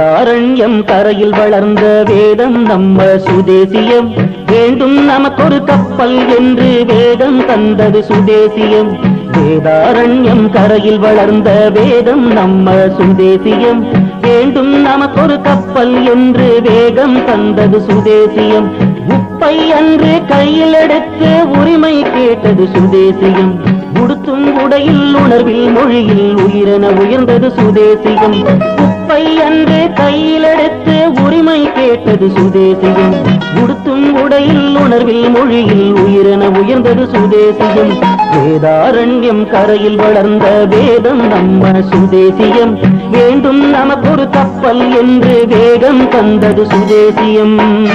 வேதாரண்யம் கரையில் வளர்ந்த வேதம் நம்ம சுதேசியம். வேண்டும் நமக்கொரு கப்பல் என்று வேதம் தந்தது சுதேசியம். வேதாரண்யம் கரையில் வளர்ந்த வேதம் நம்ம சுதேசியம். வேண்டும் நமக்கொரு கப்பல் என்று வேகம் தந்தது சுதேசியம். உப்பை அன்று கையில் எடுத்து உரிமை கேட்டது சுதேசியம். உடுத்தும் உடையில் உணர்வில் மொழியில் உயிரென உயர்ந்தது சுதேசியம். பையன்று கையிலெடுத்து உரிமை கேட்டது சுதேசியம். உடுத்தும் உடையில் உணர்வில் மொழியில் உயிரென உயர்ந்தது சுதேசியம். வேதாரண்யம் கரையில் வளர்ந்த வேதம் நம்ம சுதேசியம். வேண்டும் நமக்கொரு கப்பல் என்று வேகம் தந்தது சுதேசியம்.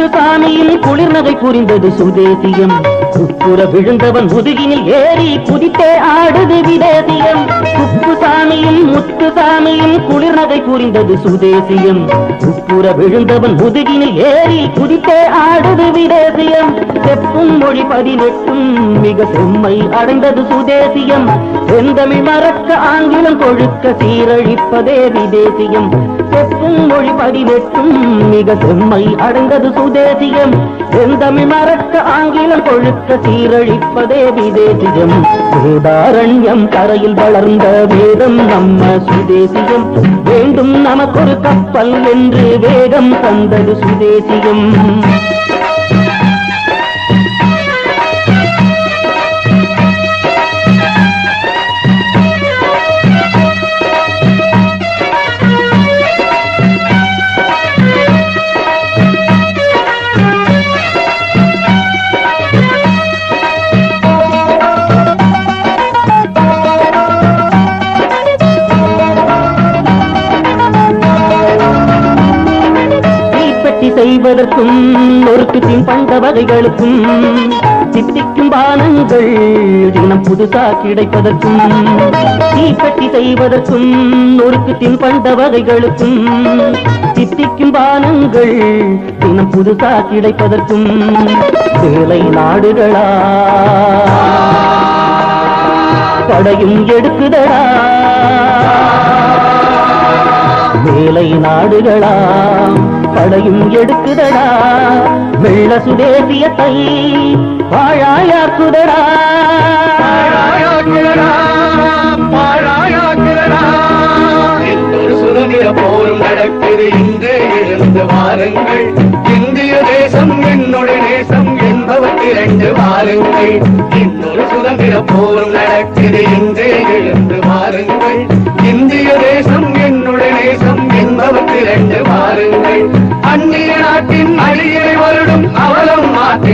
உப்புசாமியும் முத்துசாமியும் குளிர்நகை புரிந்தது சுதேசியம் உப்புற விழுந்தவன் முதுகினில் ஏறி குதித்தே ஆடுது விதேசியம். உப்புசாமியும் முத்துசாமியும் குளிர்நகை புரிந்தது சுதேசியம் உப்புற விழுந்தவன் முதுகினில் ஏறி குதித்தே ஆடுது விதேசியம். செப்பும் மொழி பதினெட்டும் மிக செம்மை அடைந்தது சுதேசியம் செந்தமிழ் மறக்க ஆங்கிலம் கொழுக்க சீரழிப்பதே விதேசியம். செப்பும் மொழி படிவெட்டும் மிக செம்மை அடைந்தது சுதேசியம். செந்தமிழ் மறக்க ஆங்கிலம் கொழுக்க சீரழிப்பதே விதேசியம். வேதாரண்யம் கரையில் வளர்ந்த வேதம் நம்ம சுதேசியம். வேண்டும் நமக்கொரு கப்பல் என்று வேகம் தந்தது சுதேசியம். செய்வதற்கும் நொறுக்குத்தின் பண்ட வகைகளுக்கும் சித்திக்கும் பானங்கள் தினம் புதுசா கிடைப்பதற்கும் தீப்பெட்டி செய்வதற்கும் நொறுக்குத்தின் பண்ட வகைகளுக்கும் சித்திக்கும் பானங்கள் தினம் புதுசா கிடைப்பதற்கும் வேலை நாடுகளா? படையும் எடுக்குதடா? வேலை நாடுகளா படையும் எடுக்குதடா. வெள்ள சுதேசியத்தை பாழாயாக்குதடா. சுதந்திர போரும் நடக்குது இன்று எழுந்து வாருங்கள். இந்திய தேசம் என்னுடைய நேசம் என்பவர் இரண்டு வாருங்கள். இன்னொரு சுதந்திர போரும் நடக்குது இன்று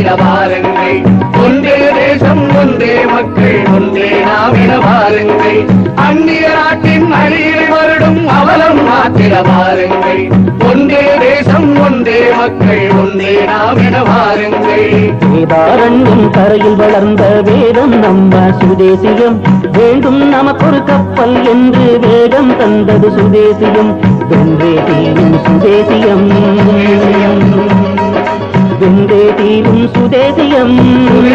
மாற்றிட வாருங்கள் ஒன்றே தேசம் ஒன்றே மக்கள் ஒன்றே நாவிட பாருங்கள் அந்நிய நாட்டின் அழியை வருடும் அவலம் மாத்திர பாருங்கள் ஒன்றே தேசம் ஒன்றே மக்கள் ஒன்றே நாவிட பாருங்கள் வேதாரண்யம் கரையில் வளர்ந்த வேதம் நம்ம சுதேசியம். வேண்டும் நமக்கொரு கப்பல் என்று வேதம் தந்தது சுதேசியம். வென்றே தீரும் சுதேசியம். வென்றே தீரும் சுதேசியம்